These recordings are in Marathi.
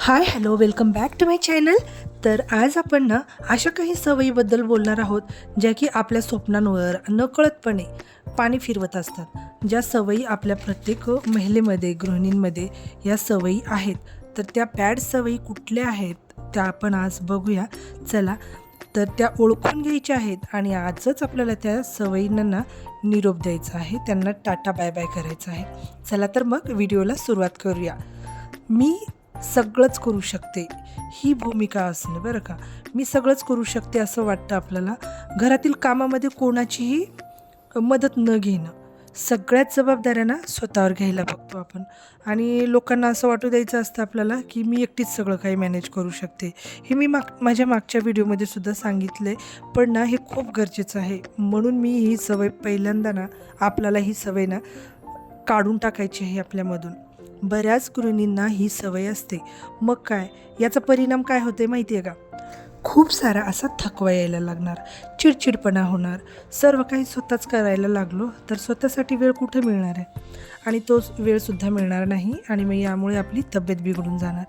Hi hello welcome back to my channel. तर आज आपण ना अशा काही सवयीबद्दल बोलणार आहोत ज्या की आपल्या स्वप्नांवर नकळतपणे पाणी फिरवत असतात. ज्या सवयी आपल्या प्रत्येक महिलेमध्ये गृहिणींमध्ये या सवयी आहेत. तर त्या बॅड सवयी कुठल्या आहेत त्या आपण आज बघूया. चला तर त्या ओळखून घ्यायच्या आहेत आणि आजच आपल्याला त्या सवयींना निरोप द्यायचा आहे. त्यांना टाटा बाय बाय करायचं आहे. चला तर मग व्हिडिओला सुरुवात करूया. मी सगळंच करू शकते. ही भूमिका असणं बरं का. मी सगळंच करू शकते असं वाटतं आपल्याला. घरातील कामामध्ये कोणाचीही मदत न घेणं. सगळ्याच जबाबदाऱ्यांना स्वतःवर घ्यायला बघतो आपण. आणि लोकांना असं वाटू द्यायचं असतं आपल्याला की मी एकटीच सगळं काही मॅनेज करू शकते. हे मी माग माझ्या मागच्या व्हिडिओमध्ये सुद्धा सांगितलं आहे पण ना हे खूप गरजेचं आहे. म्हणून मी ही सवय पहिल्यांदा ना आपल्याला ही सवय ना काढून टाकायची आहे आपल्यामधून. बऱ्याच गृहिणींना ही सवय असते. मग काय? याचा परिणाम काय होते माहिती आहे का? खूप सारा असा थकवा यायला लागणार चिडचिडपणा होणार. सर्व काही स्वतःच करायला लागलो तर स्वतःसाठी वेळ कुठे मिळणार आहे? आणि तोच वेळसुद्धा मिळणार नाही आणि मग यामुळे आपली तब्येत बिघडून जाणार.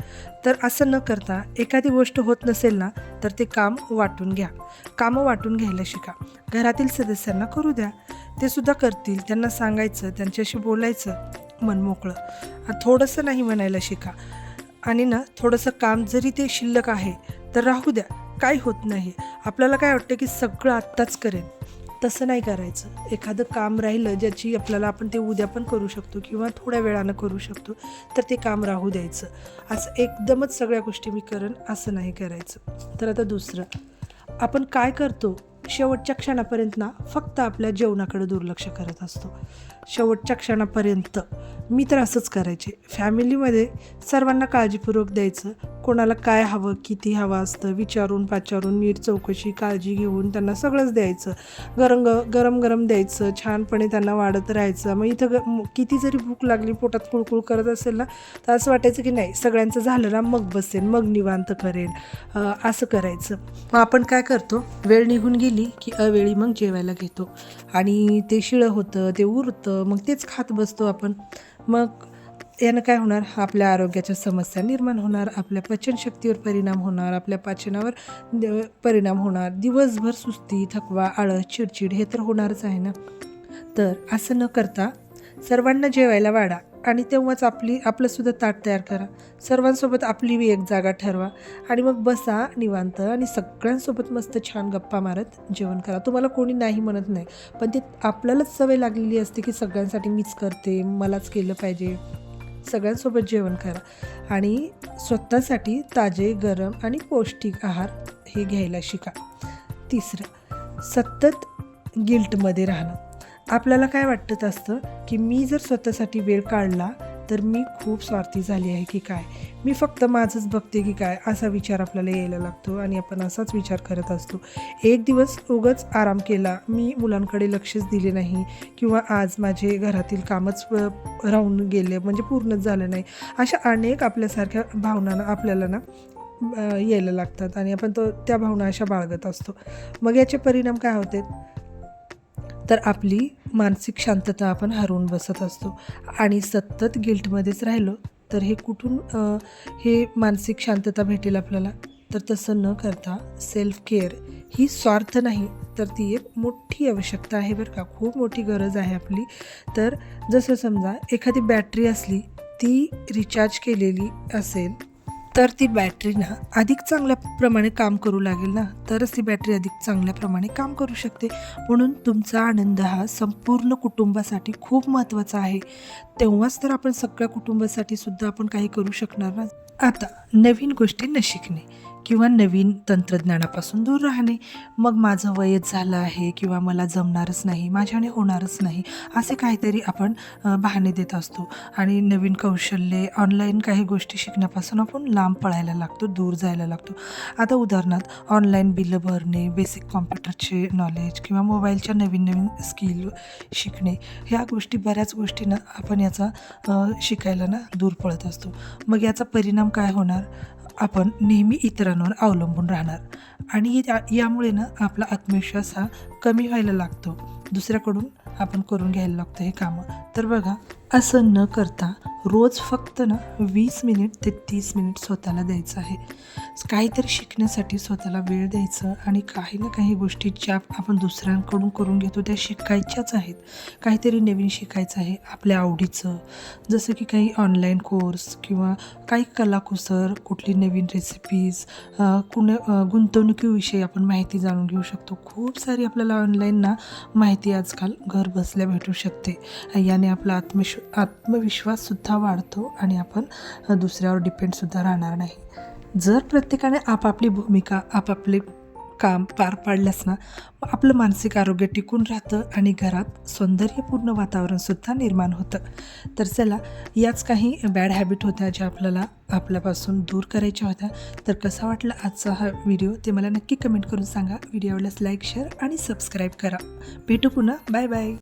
तर असं न करता एखादी गोष्ट होत नसेल ना तर ते काम वाटून घ्या. कामं वाटून घ्यायला शिका. घरातील सदस्यांना करू द्या. ते सुद्धा करतील त्यांना सांगायचं त्यांच्याशी बोलायचं. मन मोकळं थोडंसं नाही म्हणायला शिका. आणि ना थोडंसं काम जरी ते शिल्लक आहे तर राहू द्या. काय होत नाही. आपल्याला काय वाटतं की सगळं आत्ताच करेन? तसं नाही करायचं. एखादं काम राहिलं ज्याची आपल्याला आपण ते उद्या पण करू शकतो किंवा थोड्या वेळानं करू शकतो तर ते काम राहू द्यायचं. असं एकदमच सगळ्या गोष्टी मी करेन असं नाही करायचं. तर आता दुसरं. आपण काय करतो? शेवटच्या क्षणापर्यंत ना फक्त आपल्या जेवणाकडे दुर्लक्ष करत असतो. शेवटच्या क्षणापर्यंत मी तर असंच करायचे. फॅमिलीमध्ये सर्वांना काळजीपूर्वक द्यायचं. कोणाला काय हवं किती हवं असतं विचारून पाचारून नीट चौकशी काळजी घेऊन त्यांना सगळंच द्यायचं. गरम ग गरम गरम द्यायचं छानपणे त्यांना वाढत राहायचं. मग इथं ग किती जरी भूक लागली पोटात कुळकुळ करत असेल ना तर असं वाटायचं की नाही सगळ्यांचं झालं ना मग बसेन मग निवांत करेन. असं करायचं. मग आपण काय करतो? वेळ निघून गेली की अवेळी मग जेवायला घेतो. आणि ते शिळं होतं ते उरतं मग तेच खात बसतो आपण. मग यानं काय होणार? आपल्या आरोग्याच्या समस्या निर्माण होणार आपल्या पचनशक्तीवर परिणाम होणार आपल्या पाचनावर परिणाम होणार. दिवसभर सुस्ती थकवा आळस चिडचिड हे तर होणारच आहे ना? तर असं न करता सर्वांना जेवायला वाढा. आणि तेव्हाच आपली आपलंसुद्धा ताट तयार करा. सर्वांसोबत आपली बी एक जागा ठरवा. आणि मग बसा निवांत आणि सगळ्यांसोबत मस्त छान गप्पा मारत जेवण करा. तुम्हाला कोणी नाही म्हणत नाही पण ते आपल्यालाच सवय लागलेली असते की सगळ्यांसाठी मीच करते मलाच केलं पाहिजे. सगळ्यांसोबत जेवण करा. आणि स्वतःसाठी ताजे गरम आणि पौष्टिक आहार हे घ्यायला शिका. तिसरं सतत गिल्टमध्ये राहणं. आपल्याला काय वाटत असतं की मी जर स्वतःसाठी वेळ काढला तर मी खूप स्वार्थी झाली आहे की काय? मी फक्त माझंच बघते की काय? असा विचार आपल्याला यायला लागतो आणि आपण असाच विचार करत असतो. एक दिवस उगच आराम केला मी मुलांकडे लक्षच दिले नाही किंवा आज माझे घरातील कामच राहून गेले म्हणजे पूर्णच झालं नाही. अशा अनेक आपल्यासारख्या भावना आपल्याला ना यायला लागतात आणि आपण तो त्या भावना अशा बाळगत असतो. मग याचे परिणाम काय होते? तर आपली मानसिक शांतता आपण हरवून बसत असतो. आणि सतत गिल्टमध्येच राहिलो तर हे कुठून हे मानसिक शांतता भेटेल आपल्याला? तर तसं न करता सेल्फ केअर ही स्वार्थ नाही तर ती एक मोठी आवश्यकता आहे बरं का. खूप मोठी गरज आहे आपली. तर जसं समजा एखादी बॅटरी असली ती रिचार्ज केलेली असेल तर ती बॅटरी ना अधिक चांगल्या प्रमाणे काम करू लागेल ना तरच ती बॅटरी अधिक चांगल्या प्रमाणे काम करू शकते. म्हणून तुमचा आनंद हा संपूर्ण कुटुंबासाठी खूप महत्त्वाचा आहे. तेव्हाच तर आपण सगळ्या कुटुंबासाठी सुद्धा आपण काही करू शकणार ना. आता नवीन गोष्टी न शिकणे. किंवा नवीन तंत्रज्ञानापासून दूर राहणे. मग माझं वयच झालं आहे किंवा मला जमणारच नाही माझ्याने होणारच नाही असे काहीतरी आपण बहाणे देत असतो. आणि नवीन कौशल्ये ऑनलाईन काही गोष्टी शिकण्यापासून आपण लांब पळायला लागतो दूर जायला लागतो. आता उदाहरणार्थ ऑनलाईन बिलं भरणे बेसिक कॉम्प्युटरचे नॉलेज किंवा मोबाईलच्या नवीन नवीन स्किल शिकणे ह्या गोष्टी बऱ्याच गोष्टींना आपण याचा शिकायला ना दूर पळत असतो. मग याचा परिणाम काय होणार? आपण नेहमी इतरांवर अवलंबून राहणार. आणि यामुळे ना आपला आत्मविश्वास हा कमी व्हायला लागतो. दुसऱ्याकडून आपण करून घ्यायला लागतं हे कामं. तर बघा असं न करता रोज फक्त ना वीस मिनिट ते तीस मिनिट स्वतःला द्यायचं आहे. काहीतरी शिकण्यासाठी स्वतःला वेळ द्यायचं आणि काही ना काही गोष्टी ज्या आपण दुसऱ्यांकडून करून घेतो त्या शिकायच्याच आहेत. काहीतरी नवीन शिकायचं आहे आपल्या आवडीचं. जसं की काही ऑनलाईन कोर्स किंवा काही कलाकुसर कुठली नवीन रेसिपीज कुण गुंतवणुकीविषयी आपण माहिती जाणून घेऊ शकतो. खूप सारी आपल्याला ऑनलाईन ना माहिती आजकाल घर बसल्या भेटू शकते. याने आपला आत्मश आत्मविश्वाससुद्धा वाढतो आणि आपण दुसऱ्यावर डिपेंडसुद्धा राहणार नाही. जर प्रत्येकाने आपापली भूमिका आपापले काम पार पाडल्यास ना आपलं मानसिक आरोग्य टिकून राहतं आणि घरात सौंदर्यपूर्ण वातावरणसुद्धा निर्माण होतं. तर चला याच काही बॅड हॅबिट होत्या ज्या आपल्याला आपल्यापासून दूर करायच्या होत्या. तर कसा वाटला आजचा हा व्हिडिओ ते मला नक्की कमेंट करून सांगा. व्हिडिओ आवडल्यास लाईक शेअर आणि सबस्क्राईब करा. भेटू पुन्हा. Bye bye